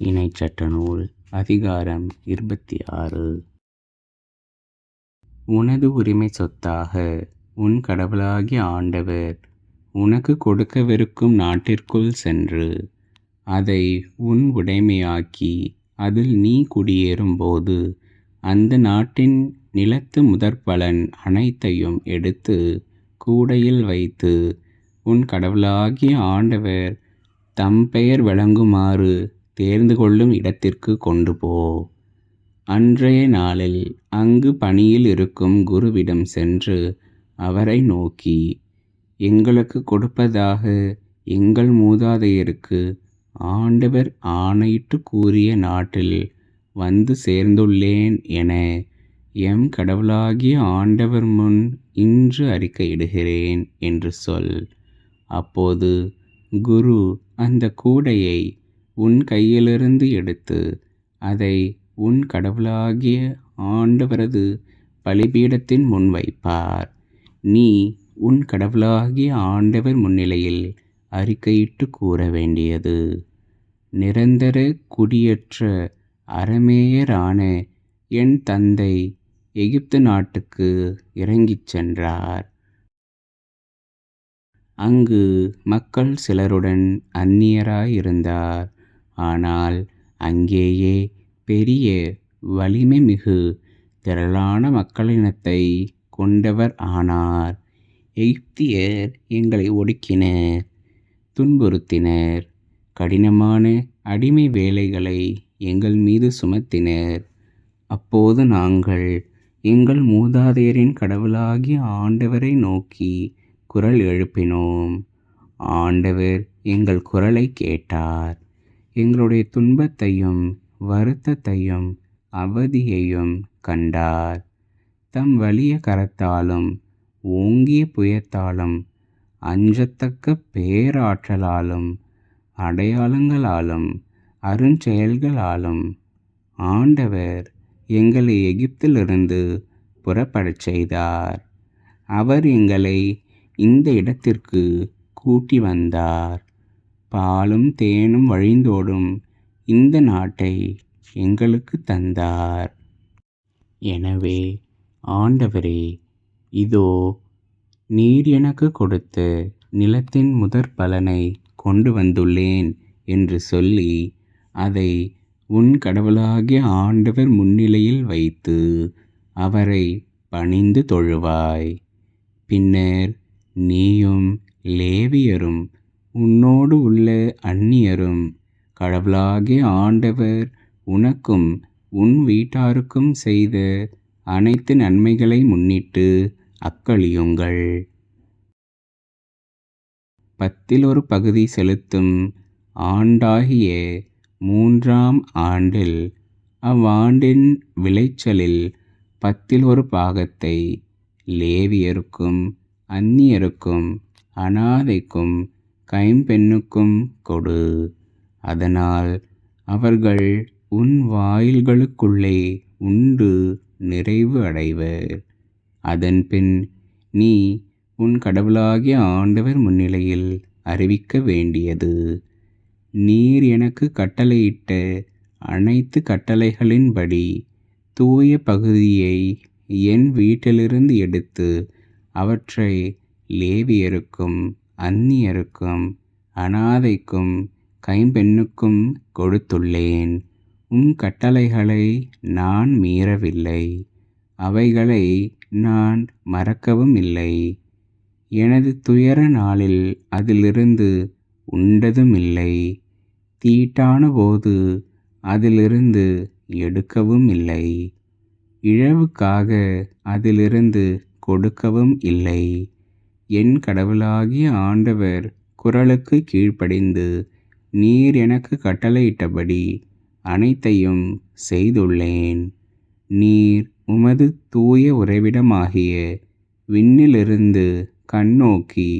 இணைச்சட்ட நூல் அதிகாரம் இருபத்தி ஆறு உனது உரிமை சொத்தாக உன் கடவுளாகிய ஆண்டவர் உனக்கு கொடுக்கவிருக்கும் நாட்டிற்குள் சென்று அதை உன் உடைமையாக்கி அதில் நீ குடியேறும்போது அந்த நாட்டின் நிலத்து முதற்பலன் அனைத்தையும் எடுத்து கூடையில் வைத்து உன் கடவுளாகிய ஆண்டவர் தம் பெயர் விளங்குமாறு தேர்ந்து கொள்ளும் இடத்திற்கு கொண்டு போ. அன்றைய நாளில் அங்கு பணியில் இருக்கும் குருவிடம் சென்று அவரை நோக்கி எங்களுக்கு கொடுப்பதாக எங்கள் மூதாதையருக்கு ஆண்டவர் ஆணையிட்டு கூறிய நாட்டில் வந்து சேர்ந்துள்ளேன் என எம் கடவுளாகிய ஆண்டவர் முன் இன்று அறிக்கையிடுகிறேன் என்று சொல். அப்போது குரு அந்த கூடையை உன் கையிலிருந்து எடுத்து அதை உன் கடவுளாகிய ஆண்டவரது பலிபீடத்தின் முன் வைப்பார். நீ உன் கடவுளாகிய ஆண்டவர் முன்னிலையில் அறிக்கையிட்டு கூற வேண்டியது நிரந்தர குடியற்ற அரமேயரான என் தந்தை எகிப்து நாட்டுக்கு இறங்கிச் சென்றார். அங்கு மக்கள் சிலருடன் அந்நியராயிருந்தார். ஆனால் அங்கேயே பெரிய வலிமை மிகு திரளான மக்களினத்தை கொண்டவர் ஆனார். எகிப்தியர் எங்களை ஒடுக்கினர் துன்புறுத்தினர் கடினமான அடிமை வேலைகளை எங்கள் மீது சுமத்தினர். அப்போது நாங்கள் எங்கள் மூதாதையரின் கடவுளாகிய ஆண்டவரை நோக்கி குரல் எழுப்பினோம். ஆண்டவர் எங்கள் குரலை கேட்டார். எங்களுடைய துன்பத்தையும் வருத்தத்தையும் அவதியையும் கண்டார். தம் வலிய கரத்தாலும் ஓங்கிய புயத்தாலும் அஞ்சத்தக்க பேராற்றலாலும் அடையாளங்களாலும் அருஞ்செயல்களாலும் ஆண்டவர் எங்களை எகிப்திலிருந்து புறப்படச் செய்தார். அவர் எங்களை இந்த இடத்திற்கு கூட்டி வந்தார். பாலும் தேனும் வழிந்தோடும் இந்த நாட்டை எங்களுக்கு தந்தார். எனவே ஆண்டவரே இதோ நீர் எனக்கு கொடுத்து நிலத்தின் முதற் பலனை கொண்டு வந்துள்ளேன் என்று சொல்லி அதை உன் கடவுளாகிய ஆண்டவர் முன்னிலையில் வைத்து அவரை பணிந்து தொழுவாய். பின்னர் நீயும் லேவியரும் உன்னோடு உள்ள அந்நியரும் கடவுளாகிய ஆண்டவர் உனக்கும் உன் வீட்டாருக்கும் செய்த அனைத்து நன்மைகளை முன்னிட்டு அக்களியுங்கள். பத்தில் ஒரு பகுதி செலுத்தும் ஆண்டாகிய மூன்றாம் ஆண்டில் அவ்வாண்டின் விளைச்சலில் பத்தில் ஒரு பாகத்தை லேவியருக்கும் அந்நியருக்கும் அனாதைக்கும் கைம்பெண்ணுக்கும் கொடு. அதனால் அவர்கள் உன் வாயில்களுக்குள்ளே உண்டு நிறைவு அடைவர். அதன்பின் நீ உன் கடவுளாகிய ஆண்டவர் முன்னிலையில் அறிவிக்க வேண்டியது. நீர் எனக்கு கட்டளையிட்ட அனைத்து கட்டளைகளின்படி தூய பகுதியை என் வீட்டிலிருந்து எடுத்து அவற்றை லேவியருக்கும் அந்நியருக்கும் அனாதைக்கும் கைம்பெண்ணுக்கும் கொடுத்துள்ளேன். உம் கட்டளைகளை நான் மீறவில்லை. அவைகளை நான் மறக்கவும் இல்லை. எனது துயர நாளில் அதிலிருந்து உண்டதுமில்லை. தீட்டான போது அதிலிருந்து எடுக்கவும் இல்லை இழவுக்காக அதிலிருந்து கொடுக்கவும் இல்லை என் கடவுளாகிய ஆண்டவர் குரலுக்கு கீழ்ப்படிந்து நீர் எனக்கு கட்டளையிட்டபடி அனைத்தையும் செய்துள்ளேன். நீர் உமது தூய உறைவிடமாகிய விண்ணிலிருந்து கண்ணோக்கி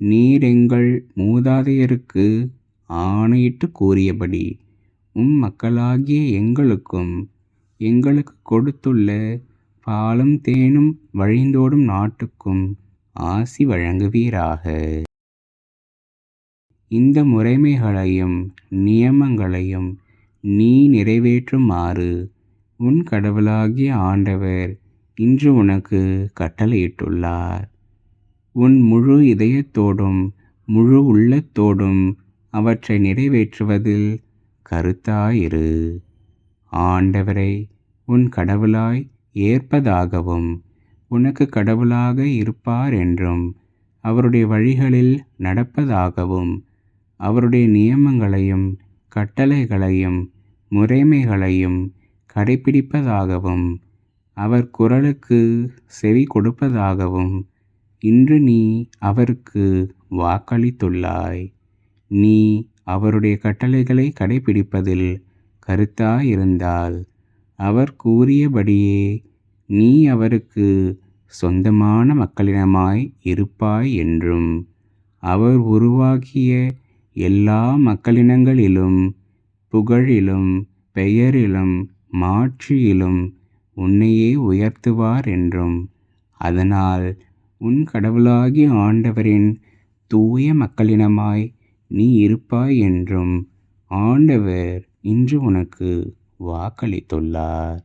நீர் எங்கள் மூதாதையருக்கு ஆணையிட்டு கூறியபடி உம் மக்களாகிய எங்களுக்கும் எங்களுக்கு கொடுத்துள்ள பாலும் தேனும் வழிந்தோடும் நாட்டுக்கும் ஆசி வழங்குவீராக. இந்த முறைமைகளையும் நியமங்களையும் நீ நிறைவேற்றுமாறு உன் கடவுளாகிய ஆண்டவர் இன்று உனக்கு கட்டளையிட்டுள்ளார். உன் முழு இதயத்தோடும் முழு உள்ளத்தோடும் அவற்றை நிறைவேற்றுவதில் கருத்தாயிரு. ஆண்டவரை உன் கடவுளாய் ஏற்பதாகவும் உனக்கு கடவுளாக இருப்பார் என்றும் அவருடைய வழிகளில் நடப்பதாகவும் அவருடைய நியமங்களையும் கட்டளைகளையும் முறைமைகளையும் கடைபிடிப்பதாகவும் அவர் குரலுக்கு செவி கொடுப்பதாகவும் இன்று நீ அவருக்கு வாக்களித்துள்ளாய். நீ அவருடைய கட்டளைகளை கடைபிடிப்பதில் கருத்தாயிருந்தால் அவர் கூறியபடியே நீ அவருக்கு சொந்தமான மக்களிடமாய் இருப்பாய் என்றும் அவர் உருவாக்கிய எல்லா மக்களினங்களிலும் புகழிலும் பெயரிலும் மாட்சியிலும் உன்னையே உயர்த்துவார் என்றும் அதனால் உன் கடவுளாகிய ஆண்டவரின் தூய மக்களினமாய் நீ இருப்பாய் என்றும் ஆண்டவர் இன்று உனக்கு வாக்களித்துள்ளார்.